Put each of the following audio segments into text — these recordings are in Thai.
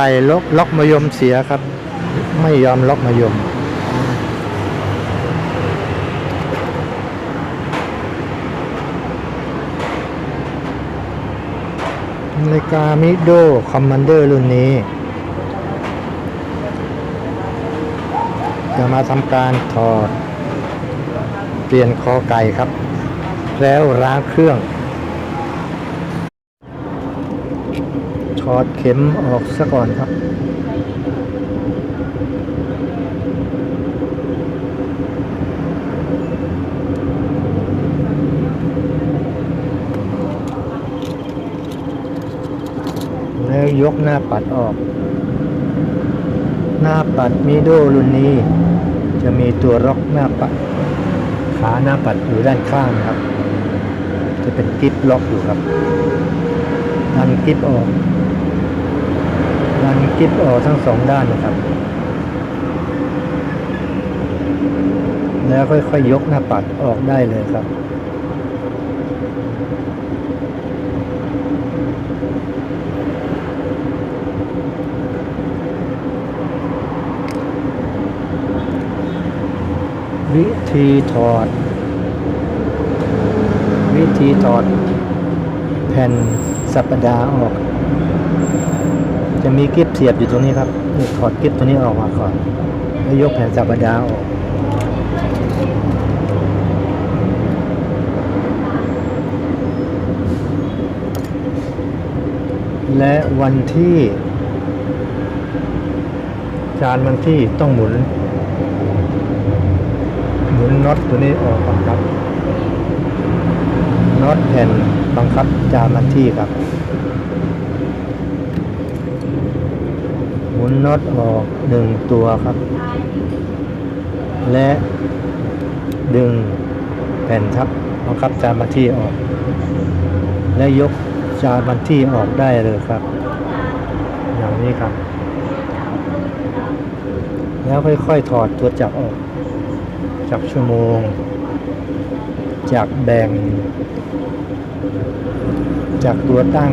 ไก่ล็อกล็อกมายมเสียครับ ไม่ยอมล็อกมายม นาฬิกามิโดคอมมานเดอร์รุ่นนี้ จะมาทำการถอด เปลี่ยนคอไก่ครับ แล้วล้างเครื่อง อดเข็มออกซะก่อนครับแล้วยกหน้าปัดออก หน้าปัดมิโดรุ่นนี้ จะมีตัวล็อกหน้าปัด ขาหน้าปัดอยู่ด้านข้างครับ จะเป็นกิฟล็อกอยู่ครับดันกิฟออก ดันกิฟออกทั้งสองด้านนะครับ แล้วค่อยๆยกหน้าปัดออกได้เลยครับวิธีถอด วิธีถอด แผ่นสัปดาห์ออก จะมีกิ๊บเสียบอยู่ตรงนี้ครับนี่ถอดกิ๊บตัวนี้ออกมาก่อนแล้วยกแผ่นสัปดาออกและวันที่ จานวันที่ต้องหมุน หมุนน็อตตัวนี้ออกก่อนครับน็อตแผ่นบังคับจานมันที่ครับ หมุ นน็อตออกหนึ่งตัวครับ และดึงแผ่นทับบังคับจามันที่ออก และยกจามันที่ออกได้เลยครับ อย่างนี้ครับ แล้วค่อยๆถอดตัวจับออกจากชั่วโมง จากแบ่ง จากตัวตั้ง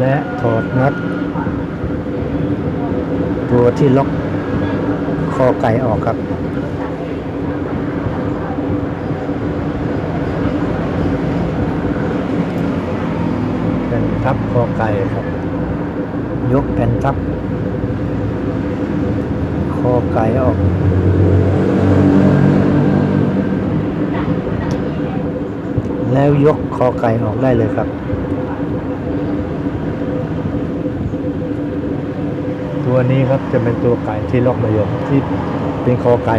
และถอดน็อตตัวที่ล็อกคอไก่ออกครับ แผ่นทับคอไก่ครับ ยกแผ่นทับ คอไก่ออกแล้วยกคอไก่ออกได้เลยครับ ตัวนี้ครับจะเป็นตัวไก่ที่ล็อกมายมที่เป็นคอไก่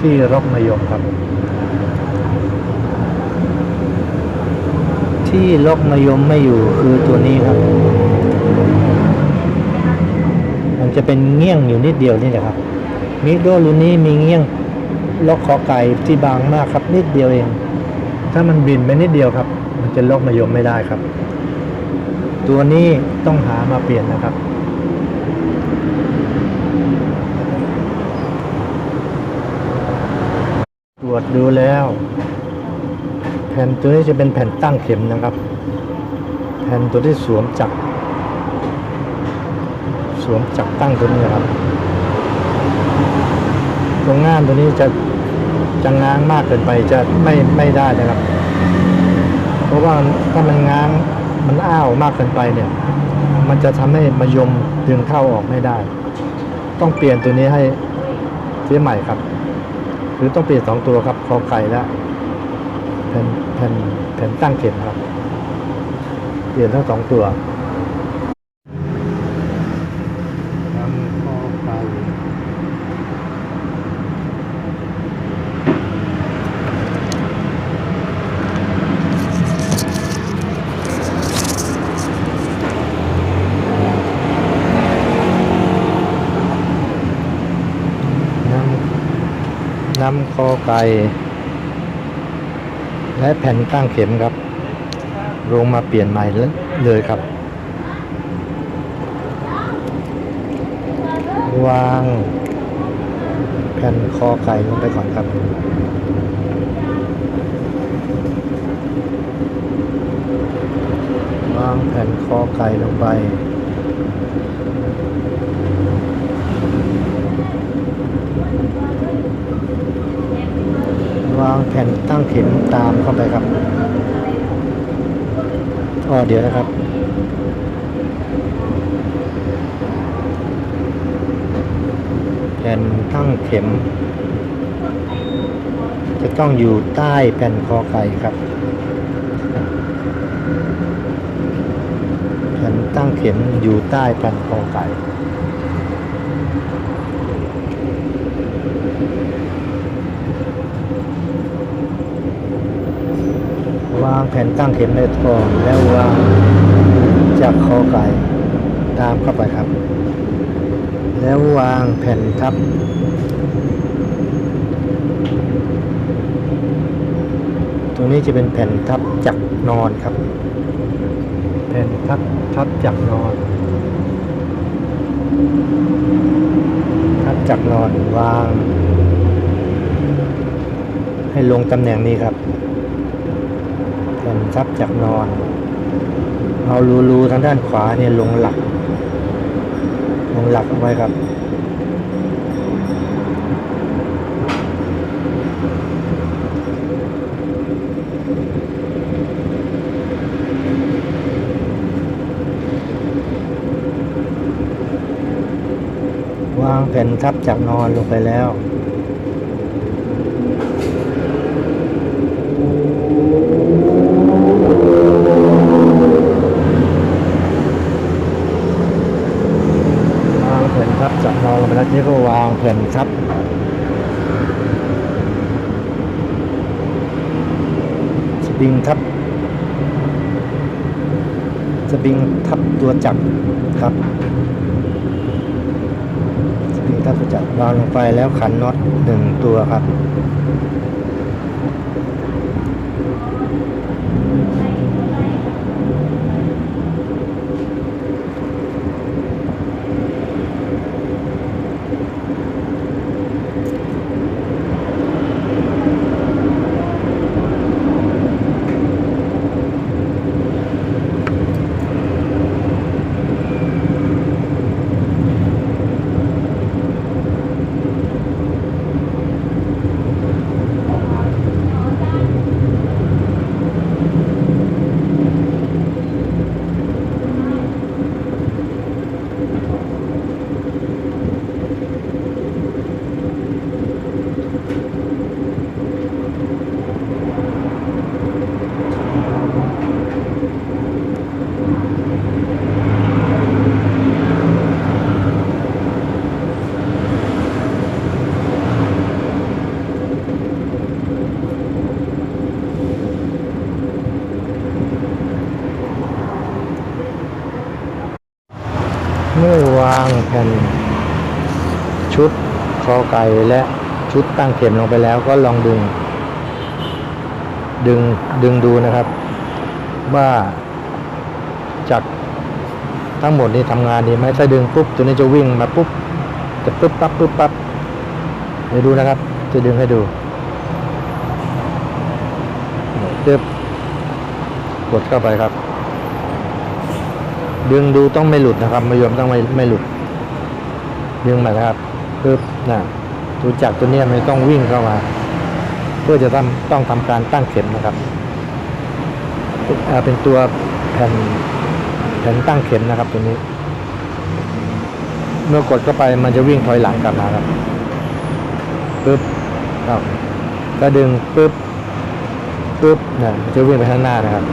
ที่ล็อกมายมครับ ที่ล็อกมายมไม่อยู่คือตัวนี้ครับ มันจะเป็นเงี้ยงอยู่นิดเดียวนี่แหละครับมิโดรุ่นนี้มีเงี้ยงล็อกคอไก่ที่บางมากครับ นิดเดียวเอง ถ้ามันบินไปนิดเดียวครับ มันจะล็อกมายมไม่ได้ครับ ตัวนี้ต้องหามาเปลี่ยนนะครับ ตร วจดูแล้ว แผ่นตัวนี้จะเป็นแผ่นตั้งเข็มนะครับ แผ่นตัวที่สวมจักรสวมจักรตั้งตัวนี้นะครับ ตรงง่ามตัวนี้จะจะง้างมากเกินไปจะไม่ไม่ได้นะครับ เพราะว่าถ้ามันง้างมันอ้าวมากเกินไปเนี่ย มันจะทำให้มายมดึงเข้าออกไม่ได้ ต้องเปลี่ยนตัวนี้ให้เสียใหม่ครับ หรือต้องเปลี่ยนสองตัวครับคอไก่และแผ่นแผ่นแผ่นตั้งเข็มครับ เปลี่ยนทั้งสองตัวทำคอไก่นำนำ คอไก่ และแผ่นตั้งเข็มครับ ลงมาเปลี่ยนใหม่เลยครับ วาง แผ่นคอไก่ลงไปก่อนครับวางแผ่นคอไก่ลงไป วางแผ่นตั้ง เข็มตามเข้าไปครับอ๋อเดี๋ยวนะครับแผ่นตั้งเข็ม จะต้องอยู่ใต้แผ่นคอไก่ครับแผ่นตั้งเข็มอยู่ใต้แผ่นคอไก่ วางแผ่นตั้งเข็มในก่อนแล้ววางจากคอไก่ตามเข้าไปครับ แล้ววางแผ่นทับ ตรงนี้จะเป็นแผ่นทับจักนอนครับ แผ่นทับทับจักนอน ทับจักนอนวาง ให้ลงตำแหน่งนี้ครับ นทับจักนอน เอารูรูทางด้านขวาเนี่ยลงหลัก ลงหลักเอาไว้ครับวางแผ่นทับจากนอนลงไปแล้วทีนี้ก็วางแผ่นทับ สปริงทับ ส ปริงทับตัวจักรครับสปริงทับตัวจักรวางลงไปแล้วขันน็อตหนึ่งตัวครับ เมื่อวางแผ่นชุดคอไก่และชุดตั้งเข็มลงไปแล้วก็ลองดึง ดึงดึงดูนะครับ ว่าจากทั้งหมดนี้ทำงานดีไหมถ้าดึงปุ๊บตัวนี้จะวิ่งมาปุ๊บจะปุ๊บปั๊บปุ๊บปั๊บเดี๋ยวดูนะครับ จะดึงให้ดูเดือบกดเข้าไปครับ ดึงดูต้องไม่หลุดนะครับม่ยมต้องไม่ไม่หลุด ดึงมานะครับปึ๊บนะตัวจักรตัวนี้ยมันต้องวิ่งเข้ามา เพื่อจะทำต้องทำการตั้งเข็มนะครับเป็นตัวแผ่นแผ่นตั้งเข็มนะครับตัวนี้ เมื่อกดเข้าไปมันจะวิ่งถอยหลังกลับมาครับปึ๊บครับก็ดึงปึ๊บปึ๊บนะจะวิ่งไปข้างหน้านะครับ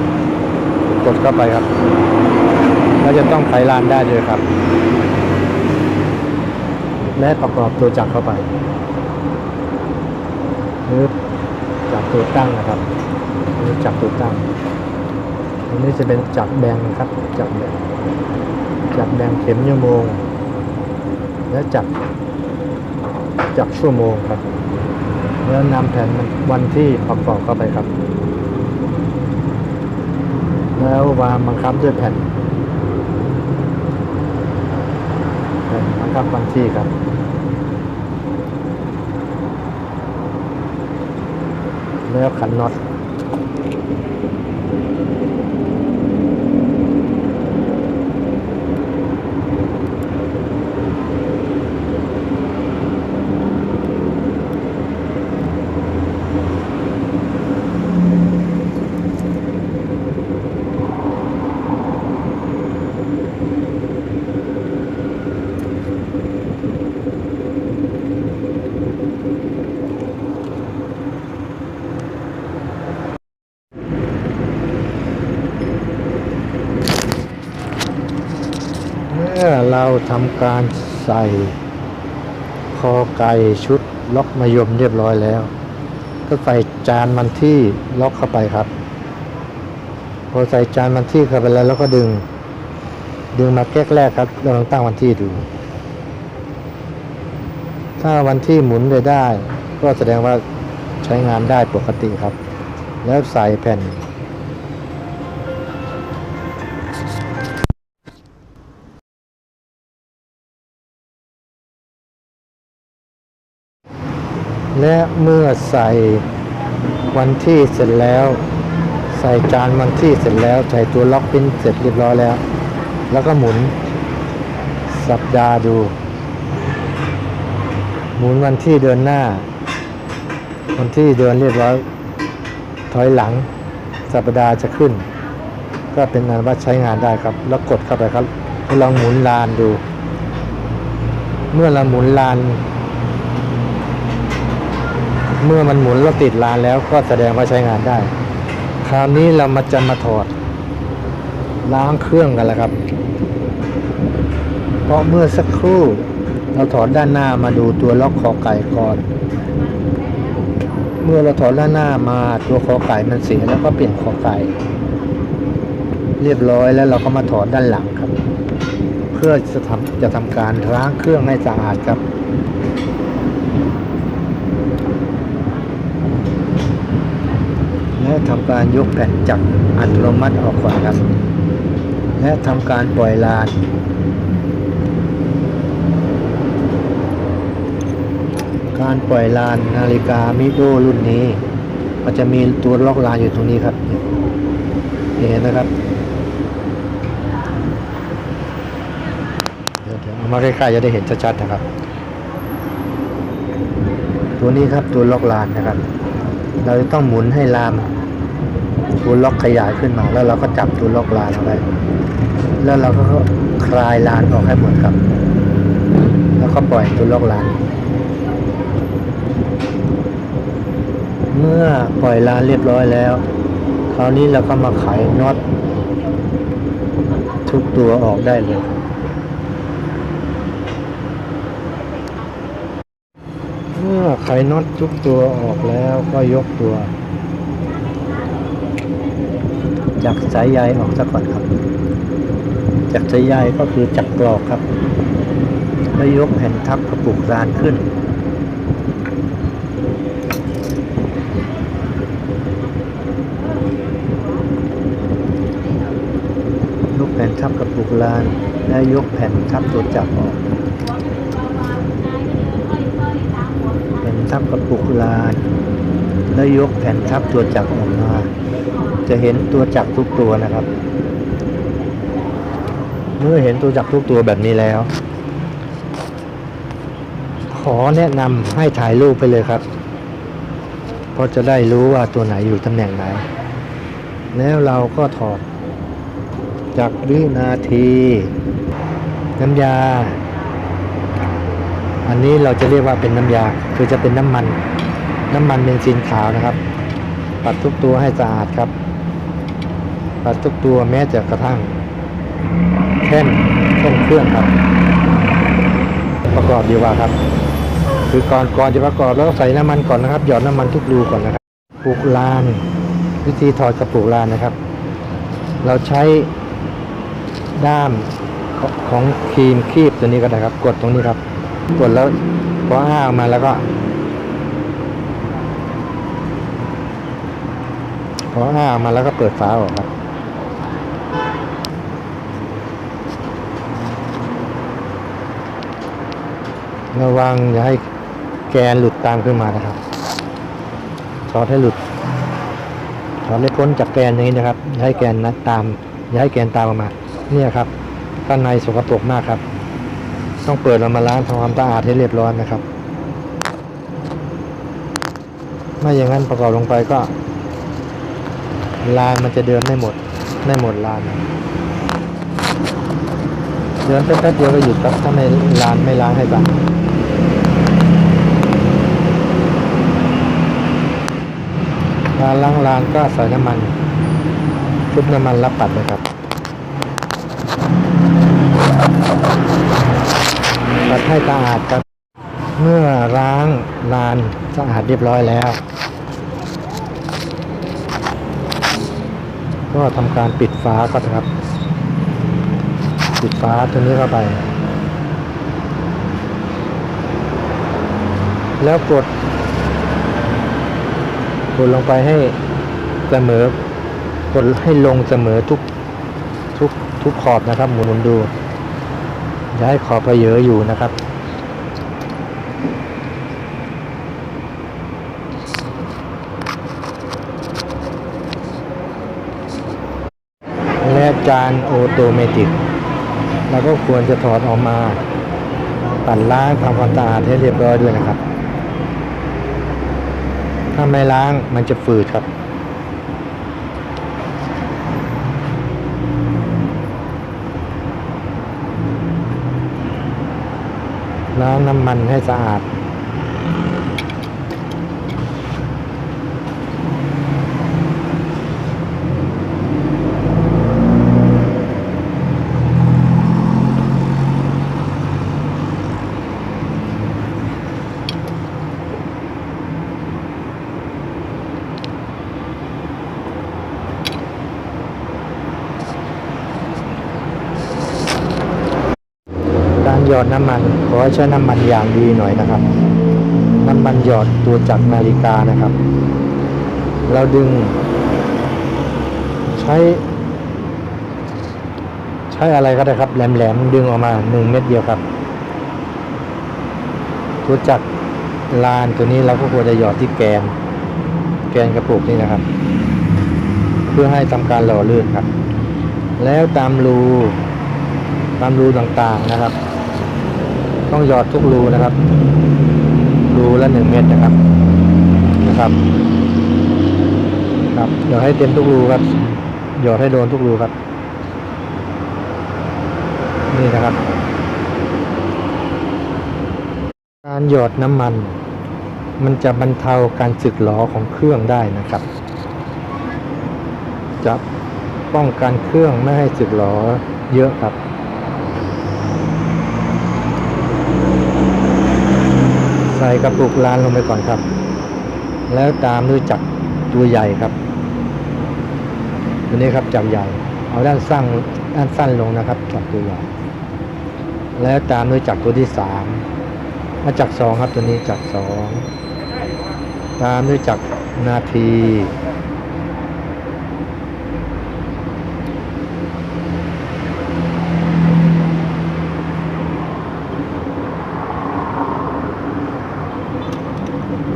กดเข้าไปครับ แล้วจะต้องไขลานได้ด้วยครับ และประกอบตัวจักรเข้าไปปึ๊บจับตัวตั้งนะครับนนี้จับตัวตั้งอันนี้จะเป็นจับแบงครับ จับแบงจับแบงเข็มชั่วโมง และจับจับชั่วโมงครับ แล้วนำแผ่นวันที่ประกอบเข้าไปครับ แล้ววางบังคับด้วยแผ่น ครับบางที่ครับแล้วขันน็อตำการใส่คอไก่ชุดล็อกมายมเรียบร้อยแล้ว ก็ใส่จานมันที่ล็อกเข้าไปครับ พอใส่จานมันที่เข้าไปแล้วเราก็ดึง ดึงมาแก๊กแรกครับเราลองตั้งวันที่ดู ถ้าวันที่หมุนไปได้ ก็แสดงว่าใช้งานได้ปกติครับ แล้วใส่แผ่น และเมื่อใส่วันที่เสร็จแล้ว ใส่จานวันที่เสร็จแล้ว ใส่ตัวล็อกพินเสร็จเรียบร้อยแล้ว แล้วก็หมุน สัปดาห์ดู หมุนวันที่เดินหน้า วันที่เดินเรียบร้อย ถอยหลัง สัปดาห์จะขึ้น ก็เป็นงานว่าใช้งานได้ครับ แล้วกดเข้าไปครับลองหมุนลานดู เมื่อเราหมุนลาน เมื่อมันหมุนแล้วติดลานแล้วก็แสดงว่าใช้งานได้ คราวนี้เรามาจะมาถอด ล้างเครื่องกันแล้วครับ เพราะเมื่อสักครู่ เราถอดด้านหน้ามาดูตัวล็อกคอไก่ก่อน เมื่อเราถอดด้านหน้ามาตัวคอไก่มันเสียแล้วก็เปลี่ยนคอไก่ เรียบร้อยแล้วเราก็มาถอดด้านหลังครับ เพื่อจะทำจะทำการล้างเครื่องให้สะอาดครับ และ ทำการยกแผ่นจักรอัตโนมัติออกก่อนครับ และทำการปล่อยลานการปล่อยลานนาฬิกามิโดรุ่นนี้ มันจะมีตัวล็อกลานอยู่ตรงนี้ครับนี่เห็นนะครับเดี๋ยวเดี๋ยวเอามาใกล้ๆจะได้เห็นชัดๆนะครับ ตัวนี้ครับตัวล็อกลานนะครับ เราจะต้องหมุนให้ลาม ตัวล็อกขยายขึ้นมา แล้วเราก็จับตัวล็อกลานเอาไว้แล้วเราก็คลายลานออกให้หมดครับ แล้วก็ปล่อยตัวล็อกลาน เมื่อปล่อยลานเรียบร้อยแล้ว คราวนี้เราก็มาไขน็อตทุกตัวออกได้เลยเมื่อไขน็อตทุกตัวออกแล้วก็ยกตัว จากสายใยออกซะก่อนครับ จากสายใยก็คือจักกรอกครับ แล้วยกแผ่นทับกระปุกรานขึ้น ยกแผ่นทับกระปุกราน และยกแผ่นทับตัวจักรออกแผ่นทับกระปุกลาน แล้วยกแผ่นทับตัวจักรออกมา จะเห็นตัวจักรทุกตัวนะครับ เมื่อเห็นตัวจักรทุกตัวแบบนี้แล้ว ขอแนะนำให้ถ่ายรูปไปเลยครับเพราะจะได้รู้ว่าตัวไหนอยู่ตำแหน่งไหน แล้วเราก็ถอดจากวินาที น้ำยา อันนี้เราจะเรียกว่าเป็นน้ำยาคือจะเป็นน้ำมัน น้ำมันเบนซินขาวนะครับ ปัดทุกตัวให้สะอาดครับ ปัดทุกตัวแม้จะกระทั่งแท่นแท่นเครื่องครับ ประกอบดีกว่าครับ คือก่อนก่อนจะประกอบแล้วใส่น้ำมันก่อนนะครับ หยอดน้ำมันทุกรูก่อนนะครับปลูกลาน วิธีถอดกระปุกลานนะครับ เราใช้ด้ามของของครีมคีบตัวนี้ก็ได้ครับ กดตรงนี้ครับ กดแล้วพออ้าออกมาแล้วก็พออ้าออกมาแล้วก็เปิดฝาออกครับ ระวังอย่าให้แกนหลุดตามขึ้นมานะครับช็อตให้หลุดอดให้พ้นจากแกนอย่างนี้นะครับอย่าให้แกนนัดตาม อย่าให้แกนตามออกมา เนี่ยครับข้างในสกปรกมากครับ ต้องเปิดออกมาล้างทำความสะอาดให้เรียบร้อยนะครับ ไม่อย่างนั้นประกอบลงไปก็ ลานมันจะเดินไม่หมด ไม่หมดลานเดินแป๊บเดียวก็หยุดครับถ้าไม่ล้านไม่ล้างให้บ้างการล้างลานก็ใส่น้ำมันชุบน้ำมันรับปัดนะครับปัดให้สะอาดครับ เมื่อล้างลานสะอาดเรียบร้อยแล้ว ก็ทำการปิดฝาก็นครับ ปิดฝาตัวนี้เข้าไป แล้วกด กดลงไปให้เสมอ กดให้ลงเสมอทุกทุกทุกขอบนะครับ หมุนดูอย่าให้ขอบไปเยอะอยู่นะครับและจานโอโตเมติก เราก็ควรจะถอดออกมาปัดล้างทำความสะอาดให้เรียบร้อยด้วยนะครับ ถ้าไม่ล้างมันจะฝืดครับ ล้างน้ำมันให้สะอาด ยอดน้ำมัน ขอให้ใช้น้ำมันอย่างดีหน่อยนะครับ น้ำมันหยอดตัวจากนาฬิกานะครับ เราดึง ใช้ ใช้อะไรก็ได้ครับ แหลมๆดึงออกมาหนึ่งเม็ดเดียวครับ ตัวจักรลานตัวนี้เราก็ควรจะหยอดที่แกน แกนกระปุกนี่นะครับ เพื่อให้ทำการหล่อลื่นครับ แล้วตามรูตามรูต่างๆนะครับ ต้องหยอดทุกรูนะครับ รูละหนึ่งเม็ดนะครับนะครับครับหยอดให้เต็มทุกรูครับหยอดให้โดนทุกรูครับ นี่นะครับ การหยอดน้ำมัน มันจะบรรเทาการสึกหรอของเครื่องได้นะครับ จะป้องกันเครื่องไม่ให้สึกหรอเยอะครับ ใส่ กระปุกลานลงไปก่อนครับ แล้วตามด้วยจับตัวใหญ่ครับตัวนี้ครับจับใหญ่ เอาด้านสั้นด้านสั้นลงนะครับจับตัวใหญ่ แล้วตามด้วยจับตัวที่สามมาจับสองครับตัวนี้จับสองตามด้วยจับนาที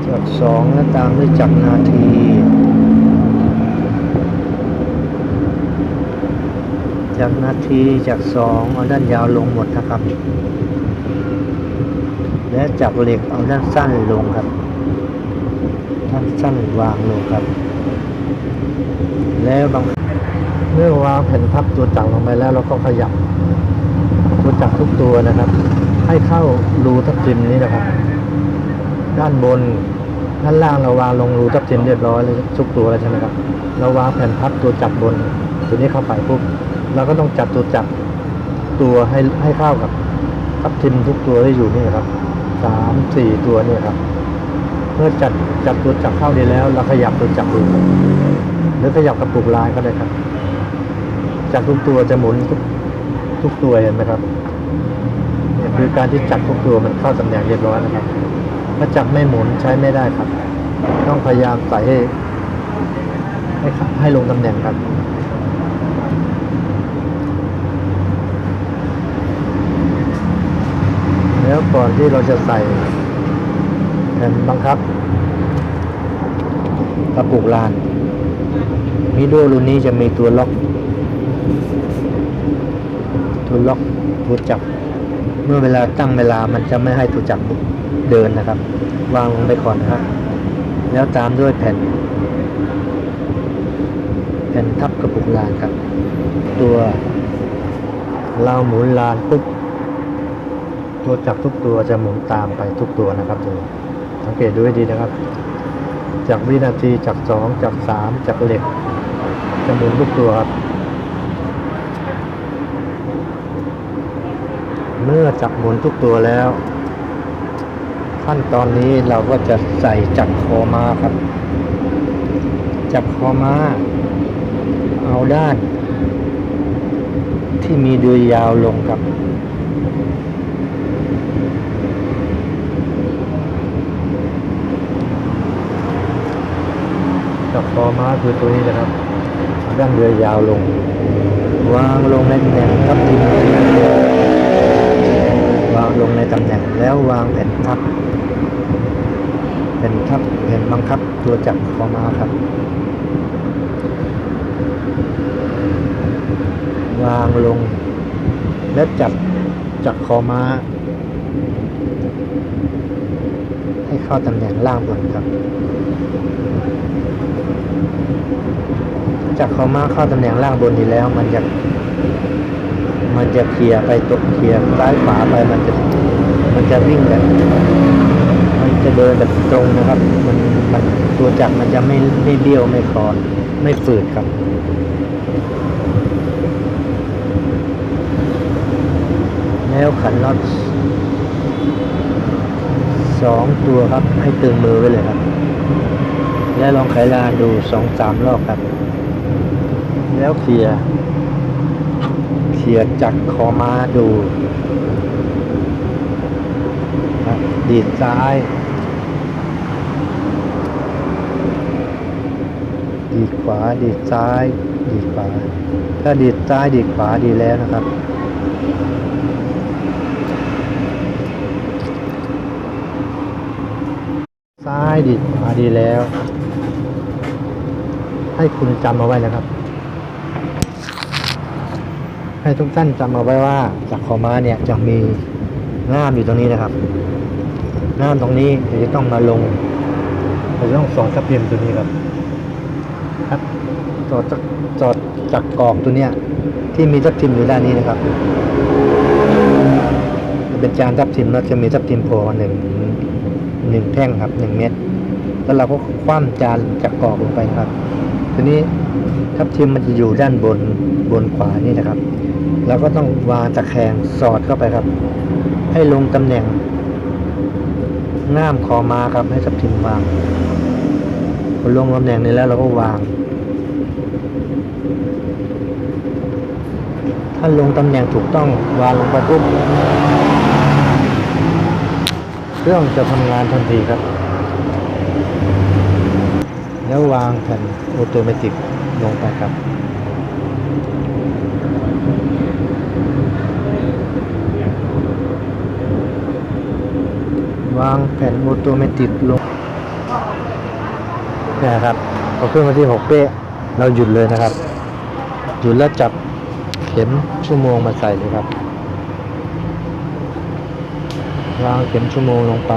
จากสองแล้ว ตามด้วยจากนาที จากนาทีจากสองเอาด้านยาวลงหมดนะครับ และจากเหล็กเอาด้านสั้นลงครับ ด้านสั้นวางลงครับ แล้วบางเมื่อวางแผ่นพับตัวจักรลงไปแล้วเราก็ขยับตัวจักรทุกตัวนะครับ ให้เข้ารูทับทิมนี้นะครับ ด้านบน ด้านล่างเราวางลงรูทับทิมเรียบร้อยเลยทุกตัวแล้วใช่ไหมครับ เราวางแผ่นพับตัวจักรบน ตัวนี้เข้าไปปุ๊บเราก็ต้องจัดตัวจักรตัวให้ให้เข้ากับทับทิมทุกตัวที่อยู่นี่ครับสามสี่ตัวเนี่ยครับ เมื่อจัดจัดตัวจักรเข้าดีแล้ว เราขยับตัวจักรดูหรือขยับกระปุกลายก็ได้ครับจักทุกตัวจะหมุนทุกทุกตัวเห็นไหมครับเนี่ยคือการที่จักรทุกตัวมันเข้าตำแหน่งเรียบร้อยนะครับ ถ้าจับไม่หมุนใช้ไม่ได้ครับ ต้องพยายามใส่ให้ให้ให้ลงตำแหน่งครับแล้วก่อนที่เราจะใส่แผ่นบังคับกระปุกลานมิโดรุ่นนี้จะมีตัวล็อก ตัวล็อกตัวจับ เมื่อเวลาตั้งเวลามันจะไม่ให้ตัวจับ เดินนะครับ วางลงไปก่อนนะครับ แล้วตามด้วยแผ่น แผ่นทับกระปุกลานครับ ตัวเราหมุนลานปุ๊บตัวจับทุกตัวจะหมุนตามไปทุกตัวนะครับดูสังเกตดูให้ดีนะครับ จากวินาทีจากสองจากสามจากเหล็กจะหมุนทุกตัวครับเมื่อจับหมุนทุกตัวแล้ว ขั้นตอนนี้เราก็จะใส่จักรคอมาครับ จักรคอมา เอาด้าน ที่มีเดือยยาวลงครับ จับคอมาคือตัวนี้นะครับด้านเรือยาวลง วางลงในตำแหน่งทับทิมวางลงในตำแหน่งแล้ววางแผ่นทับ แผ่นทับแผ่นบังคับตัวจับคอมาครับ วางลง และจับจับคอมาให้เข้าตำแหน่งล่างบนครับจากคอมาเข้าตำแหน่งล่างบนนี้แล้ว มันจะมันจะเคลียร์ไปตกเคลียร์ซ้ายขวาไปมันจะมันจะวิ่งแบบ เดินแบบตรงนะครับ มันมันตัวจักรมันจะไม่ไม่เบี้ยวไม่คลอน ไม่ฝืดครับแล้วขันน็อตสองตัวครับ ให้ตึงมือไว้เลยครับ แล้วลองไขลานดูสองสามรอบครับ แล้วเคลียร์เคลียร์จากคอมาดูดีดซ้าย ดีดขวา ดีดซ้าย ดีดขวา ถ้าดีดซ้ายดีดขวาดีแล้วนะครับ ซ้ายดีดขวาดีแล้ว ให้คุณจำเอาไว้นะครับ ให้ทุกท่านจำเอาไว้ว่าจากคอม้าเนี่ยจะมีง่ามอยู่ตรงนี้นะครับง่ามตรงนี้เราจะต้องมาลงเราจะต้องสอดทับเพียมตัวนี้ครับ สอดจากสอดจากกรอบตัวเนี้ย ที่มีทับทิมอยู่ด้านนี้นะครับจะเป็นจานทับทิมแล้วจะมีทับทิมโผล่มาหนึ่งหนึ่งแท่งครับหนึ่งเม็ดแล้วเราก็คว่ำจานจากกรอบลงไปครับ ทีนี้ทับทิมมันจะอยู่ด้านบนบนขวานี่นะครับเราก็ต้องวางตะแคงสอดเข้าไปครับ ให้ลงตำแหน่งง่ามคอมาครับให้ทับทิมวางพอลงตำแหน่งนี้แล้วเราก็วาง ถ้าลงตำแหน่งถูกต้องวางลงไปปุ๊บเครื่องจะทำงานทันทีครับ แล้ววางแผ่นออโตเมติกลงไปครับวางแผ่นออโตเมติกลงนี่ครับพอขึ้นมาที่หกเป๊ะเราหยุดเลยนะครับ หยุดแล้วจับ ข็มชั่วโมงมาใส่เลยครับวางเข็มชั่วโมงลงไป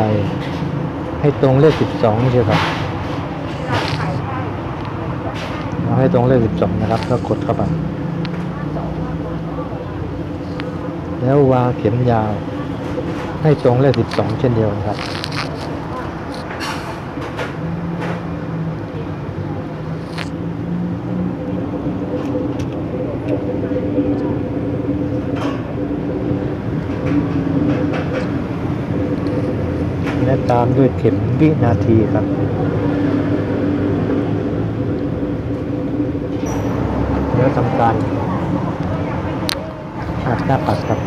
ให้ตรงเลขสิบสองใช่ครับวางให้ตรงเลขสิบสองนะครับ แล้วกดเข้าไปแล้ววางเข็มยาว ให้ตรงเลขสิบสองเช่นเดียวกันครับ และตาม ด้วยเข็มวินาทีครับ แล้วทำการอัดหน้าปัดครับ